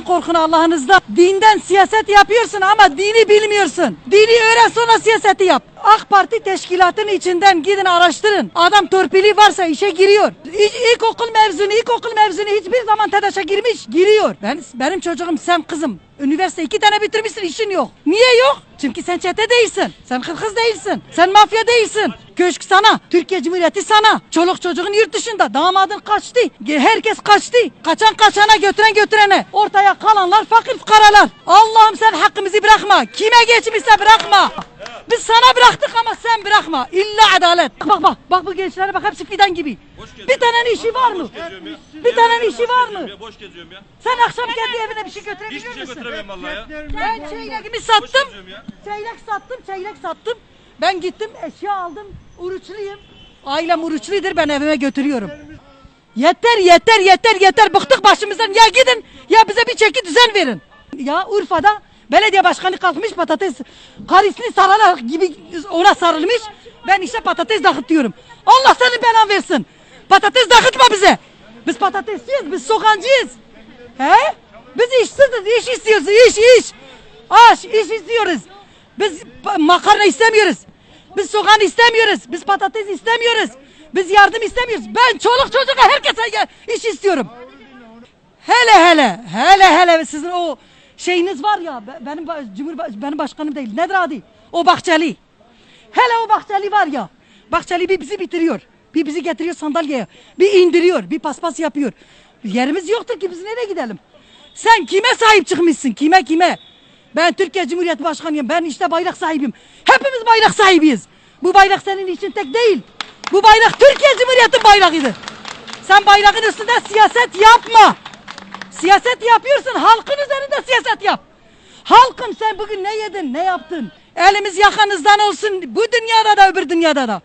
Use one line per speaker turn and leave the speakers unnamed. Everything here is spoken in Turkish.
Allah'tan korkun Allah'ınızdan. Dinden siyaset yapıyorsun ama dini bilmiyorsun. Dini öğren sonra siyaseti yap. AK Parti teşkilatının içinden gidin araştırın. Adam torpili varsa işe giriyor. İ- İlkokul mevzunu, ilkokul mevzunu hiçbir zaman TEDAŞ'a girmiş, giriyor. Ben, benim çocuğum sen kızım. Üniversite iki tane bitirmişsin işin yok. Niye yok? Çünkü sen çete değilsin. Sen hırkız değilsin. Sen mafya değilsin. Köşk sana. Türkiye Cumhuriyeti sana. Çoluk çocuğun yurt dışında. Damadın kaçtı. Herkes kaçtı. Kaçan kaçana götüren götürene. Ortaya kalanlar fakir fukaralar. Allah'ım sen hakkımızı bırakma. Kime geçmişse bırakma. Biz sana bıraktık ama sen bırakma. İlla adalet. Bak bak. Bak bu gençlere bak hepsi fidan gibi. Bir tane işi var mı? Bir tane işi var mı?
Boş geziyorum ya.
Sen akşam kendi evine bir şey götürebiliyor
Hiçbir şey
musun?
götüremem vallahi ya.
Ben çeyreğimi sattım.
geziyorum ya.
Çeyrek sattım, çeyrek sattım. Ben gittim eşya aldım. Uruçluyum. Ailem uruçludur ben evime götürüyorum. Yeter yeter yeter yeter bıktık başımızdan ya gidin ya bize bir çeki düzen verin. Ya Urfa'da belediye başkanı kalkmış patates karisini sararak gibi ona sarılmış. Ben işte patates dağıtıyorum. Allah senin belan versin. Patates dağıtma bize. Biz patatesçiyiz, biz sokancıyız. He? Biz işsiziz, iş istiyoruz, iş iş. Aş, iş istiyoruz. Biz makarna istemiyoruz. Biz soğan istemiyoruz. Biz patates istemiyoruz. Biz yardım istemiyoruz. Ben çoluk çocuğa herkese iş istiyorum. Hele hele, hele hele sizin o şeyiniz var ya be- benim cumhur benim başkanım değil. Nedir adı? O Bahçeli. Hele o Bahçeli var ya. Bahçeli bir bizi bitiriyor. Bir bizi getiriyor sandalyeye. Bir indiriyor. Bir paspas yapıyor. Yerimiz yoktur ki biz nereye gidelim? Sen kime sahip çıkmışsın? Kime kime? Ben Türkiye Cumhuriyeti Başkanıyım. Ben işte bayrak sahibiyim. Hepimiz bayrak sahibiyiz. Bu bayrak senin için tek değil. Bu bayrak Türkiye Cumhuriyeti bayrağıdır. Sen bayrağın üstünde siyaset yapma. Siyaset yapıyorsun. Halkın üzerinde siyaset yap. Halkım sen bugün ne yedin, ne yaptın? Elimiz yakanızdan olsun bu dünyada da öbür dünyada da.